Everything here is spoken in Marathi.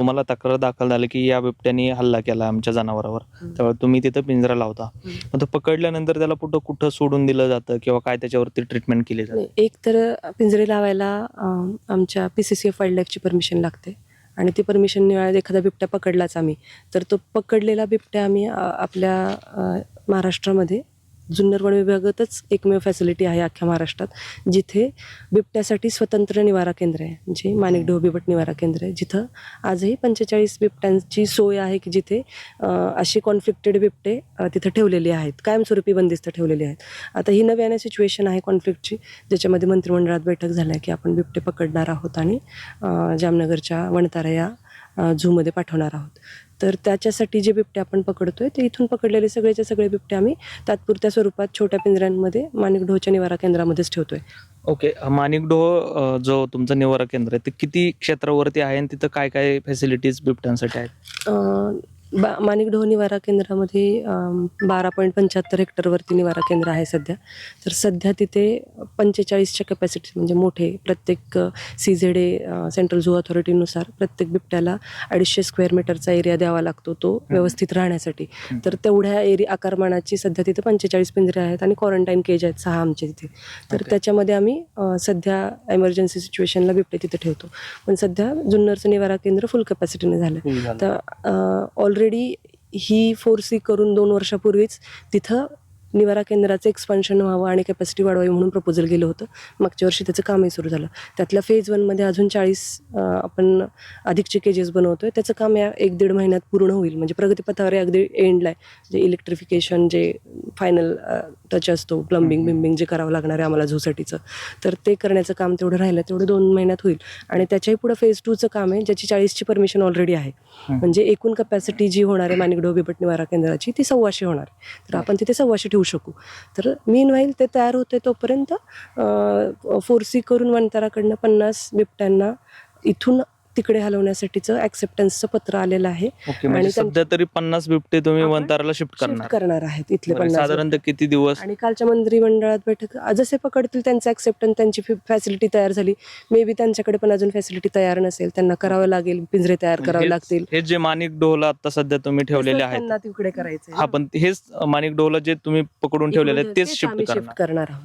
तुम्हाला तक्रार दाखल झाली की या बिबट्याने हल्ला केला आमच्या जनावरावर. हम्म. तुम्ही तिथं पिंजरा लावता. मग तो पकडल्यानंतर त्याला कुठं कुठं सोडून दिलं जातं किंवा काय त्याच्यावरती ट्रीटमेंट केली जाते? एक तर पिंजरे लावायला आमच्या P C C F wild लाईफची permission लागते. आणि ती परमिशन मिळाली एखादा बिबट्या पकडलाच आम्ही. तर तो पकडलेला बिबट्या आम्ही आपल्या महाराष्ट्रामध्ये जुन्नर वन विभागातच एकमेव फॅसिलिटी आहे अख्ख्या महाराष्ट्रात जिथे बिबट्यासाठी स्वतंत्र निवारा केंद्र आहे जे माणिकडोह बिबट निवारा केंद्र आहे. जिथं आजही पंचेचाळीस बिबट्यांची सोय आहे की जिथे अशी कॉन्फ्लिक्टेड बिबटे तिथं ठेवलेली आहेत कायमस्वरूपी बंदिस्त ठेवलेली आहेत. आता ही नव्याने सिच्युएशन आहे कॉन्फ्लिक्टची ज्याच्यामध्ये मंत्रिमंडळात बैठक झाल्या की आपण बिबटे पकडणार आहोत आणि जामनगरच्या वणतारा या झूमध्ये पाठवणार आहोत. तर त्याच्यासाठी जे बिबटे आपण पकडतोय ते इथून पकडलेले सगळेचे सगळे बिबटे आम्ही तात्पुरत्या स्वरूपात छोट्या पिंजऱ्यांमध्ये माणिकडोहच्या निवारा केंद्रामध्येच ठेवतोय. ओके माणिकडोह अं, जो तुमचं निवारा केंद्र आहे ते किती क्षेत्रावरती आहे आणि तिथं काय काय फॅसिलिटीज बिबट्यांसाठी आहेत? बा माणिकडोह निवारा केंद्रामध्ये बारा पॉईंट पंच्याहत्तर हेक्टरवरती निवारा केंद्र आहे सध्या. तर सध्या तिथे पंचेचाळीसच्या कॅपॅसिटी म्हणजे मोठे प्रत्येक C Z A central zoo ऑथॉरिटीनुसार प्रत्येक बिबट्याला अडीचशे स्क्वेअर मीटरचा एरिया द्यावा लागतो तो व्यवस्थित राहण्यासाठी. तर तेवढ्या एरिया आकारमानाची सध्या तिथे पंचेचाळीस पिंजरे आहेत आणि क्वारंटाईन केज आहेत सहा आमचे तिथे. तर. त्याच्यामध्ये आम्ही सध्या एमर्जन्सी सिच्युएशनला बिबटे तिथे ठेवतो. पण सध्या जुन्नरचं निवारा केंद्र फुल कॅपॅसिटीने झालं तर ऑलरेडी ही फोर सी करून दोन वर्षापूर्वीच तिथं निवारा केंद्राचं एक्सपान्शन व्हावं आणि कॅपॅसिटी वाढवावी म्हणून प्रपोजल गेलं होतं. मागच्या वर्षी त्याचं कामही सुरू झालं. त्यातल्या फेज वनमध्ये अजून चाळीस आपण अधिकचे केजेस बनवतो आहे त्याचं काम या एक दीड महिन्यात पूर्ण होईल. म्हणजे प्रगतीपथावर अगदी एंडला आहे. जे इलेक्ट्रिफिकेशन जे फायनल टच असतो प्लंबिंग बिंबिंग जे करावं लागणार आहे आम्हाला झूसाठीचं. तर ते करण्याचं काम तेवढं राहिलं तेवढं दोन महिन्यात होईल. आणि त्याच्याही पुढं फेज टूचं काम आहे ज्याची चाळीसची परमिशन ऑलरेडी आहे. म्हणजे एकूण कपॅसिटी जी होणार आहे माणिकडो बिबट निवारा केंद्राची ती सव्वाशे होणार तर आपण तिथे सव्वाशे ठेवू शकू. तर मीन व्हाईल ते तयार होते तोपर्यंत फोर्सी करून वनताराकडनं पन्नास बिबट्यांना इथून तिकडे हलवण्यासाठीचं ॲक्सेप्टन्सचं पत्र आलेलं आहे. ओके म्हणजे आणि त्यां- सध्या तरी पन्नास बिबटे तुम्ही आपण वंताराला शिफ्ट करणार. करणार आहेत इथले बरं, पन्नास साधारणतः किती दिवस? आणि कालच्या मंत्रिमंडळात बैठक जसे पकडतील त्यांचं ऍक्सेप्टन्स त्यांची फॅसिलिटी तयार झाली. मे बी त्यांच्याकडे पण अजून फॅसिलिटी तयार नसेल. त्यांना करावं लागेल पिंजरे तयार करावे हेच- लागतील. हे जे माणिक डोहला आता सध्या तुम्ही ठेवलेले तसंच आहेत. त्यांना तिकडे करायचं हा पण हेच माणिक डोहला जे तुम्ही पकडून ठेवलेले आहेत तेच शिफ्ट करणार. करणार आहोत.